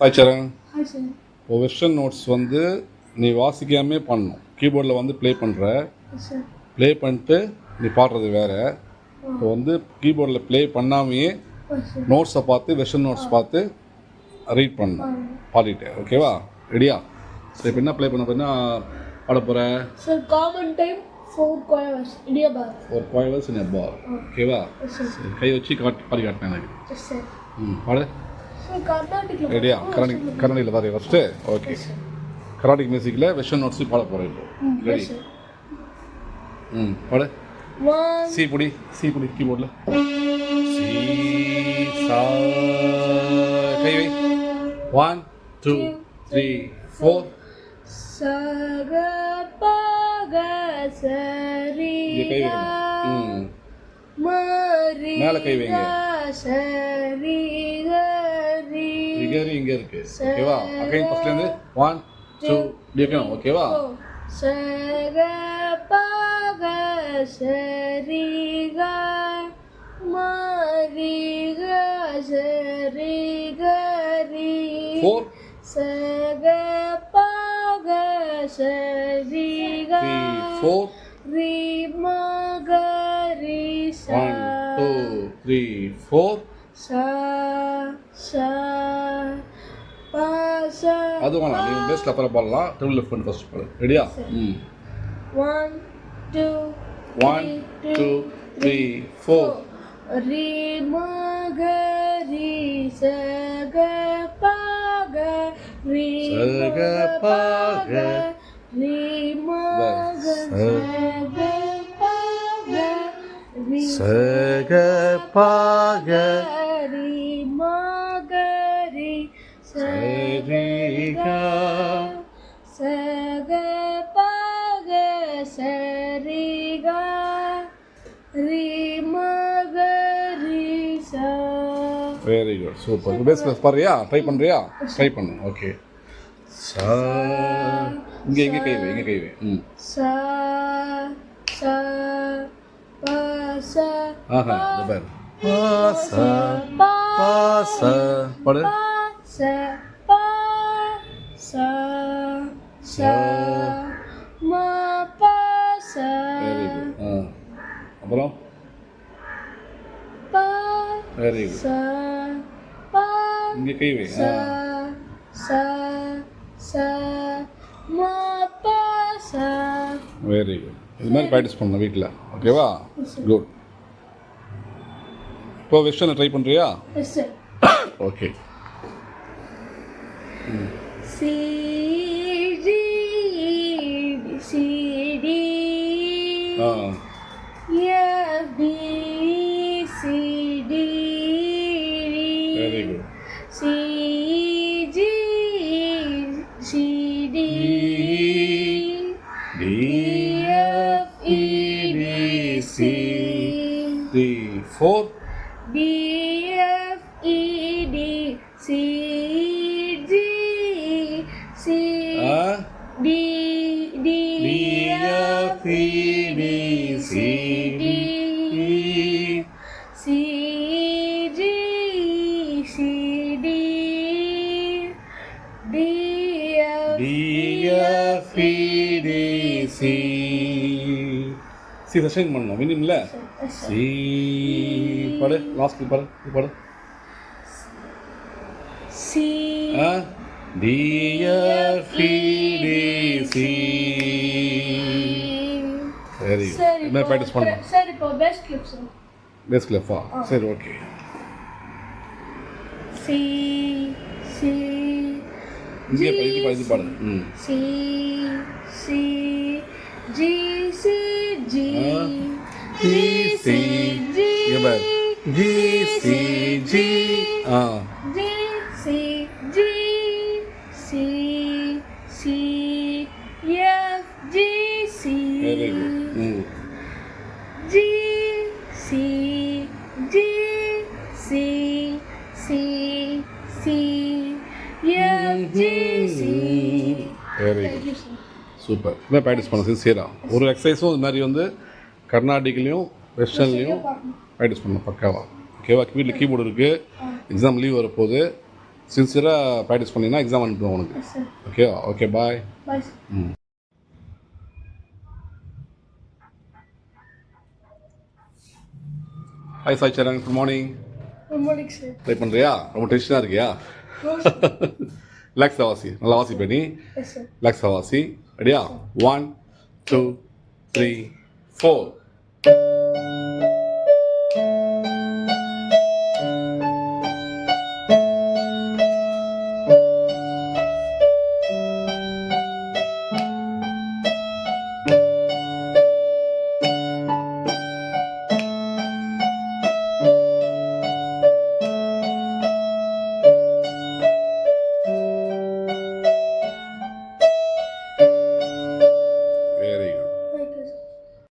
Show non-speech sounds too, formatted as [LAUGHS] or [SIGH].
Hi சரண் இப்போ western notes வந்து நீ வாசிக்காமே பண்ணணும். கீபோர்டில் வந்து ப்ளே பண்ணுற ப்ளே பண்ணிட்டு நீ பாடுறது வேற. இப்போ வந்து கீபோர்டில் ப்ளே பண்ணாமையே நோட்ஸை பார்த்து வெஸ்டர்ன் நோட்ஸ் பார்த்து ரீட் பண்ணணும் பாடிட்டு ஓகேவா ரெடியா சரி இப்போ என்ன ப்ளே பண்ண போறேன்னா பாட போகிற sir common time four quavers இடியா பார் ஒரு கோயவர்ஸ் இன் பார் ஓகேவா கை வச்சு காட்டி பாடி காட்டினேன் எனக்கு. ம் பாடு. ரெடியா? கர்நாடிக் கர்நாடியில் பாரு ஃபஸ்ட்டு ஓகே கர்நாடிக் மியூசிக்கில் வெஸ்டர்ன் நோட்ஸ் பாட போகிறேன் இப்போ. ரெடி ம் பாடு. சி புடி சி புடி கீபோர்டில் சி சா கை வை. ஒன் டூ த்ரீ ஃபோர் சக பக சரி மேலே கை வைங்க. சரி கரி இங்கே இருக்கு. ஓகேவா? அகைன் ஃபஸ்ட்லேருந்து ஒன் டூ வைக்கணும் ஓகேவா பக சரி க மரி க சரி கரி ஃபோர் சக பக சரி க த்ரீ ஃபோர் ரி மகரி ச ஒன் டூ த்ரீ ஃபோர் ப ச. அது வேணாம் நீங்கள் பேஸில் அப்புறம் பாடலாம். டபுள் லெஃப்ட் பண்ணி ஃபஸ்ட் பாடு. ரெடியா ம். One two one two three four ரி மகரி சக பக ரி சக பக. ரி மக சக பக ரி சக பாக ரி மகரி சக சக பக சரிக ரி ச. வெரி குட் சூப்பர் பேஸில் பாடுறியா ட்ரை பண்ணுறியா ட்ரை பண்ணு. ஓகே சா. இங்கே இங்கே கை வை இங்கே கை வை. ம். ச ச ப ச ஆஹா பாரு. பாச ப பாச பாடு. ப ச ப ச ச ம ப ச வெரி குட் ஆ. அப்புறம் ப வெரி குட் ச ப இங்கே கை வை? ச ச ச ம ப ச வெரி குட் இது மாதிரி ப்ராக்டிஸ் பண்ணணும் வீட்டில் ஓகேவா குட் இப்போ வெஸ்டர்னில் ட்ரை பண்ணுறியா okay C D C D ஆ F B C D very good C G C D D F E B C three four D F E D C D C G C D D F D F E D C C sustain பண்ணணும் மினிமில்ல C பாடு last பாடு பாடு C ஆ D F E சரி. என்ன practice பண்ணணும் சரி இப்போ பெஸ்ட் கிளிப் சார் பேஸ் கிளஃபா சரி ஓகே சி சி இங்கே இது இது பாடு ம். C C G C G. G C G G C G ஆ. G C G C C F G C very good super இதான் ப்ராக்டிஸ் பண்ண சின்சியராக ஒரு எக்ஸசைஸும் இது மாதிரி வந்து கர்நாடிக்லேயும் வெஸ்டர்ன்லேயும் ப்ராக்டிஸ் பண்ணணும் பக்காவா. ஓகேவா வீட்டில் கீபோர்டு இருக்குது எக்ஸாம் லீவ் வரப்போகுது. சின்சியராக ப்ராக்டிஸ் பண்ணிங்கன்னா எக்ஸாம் அனுப்புவோம் உனக்கு. சார் ஓகே பாய் ம். Hi Sai Charan good morning good morning sir try பண்ணுறியா ரொம்ப டென்ஷனாக இருக்கியா? [LAUGHS] ரிலாக்ஸாக வாசி நல்லா வாசி பண்ணி. ரிலாக்ஸாக வாசி ரெடியா ஒன் டூ த்ரீ ஃபோர்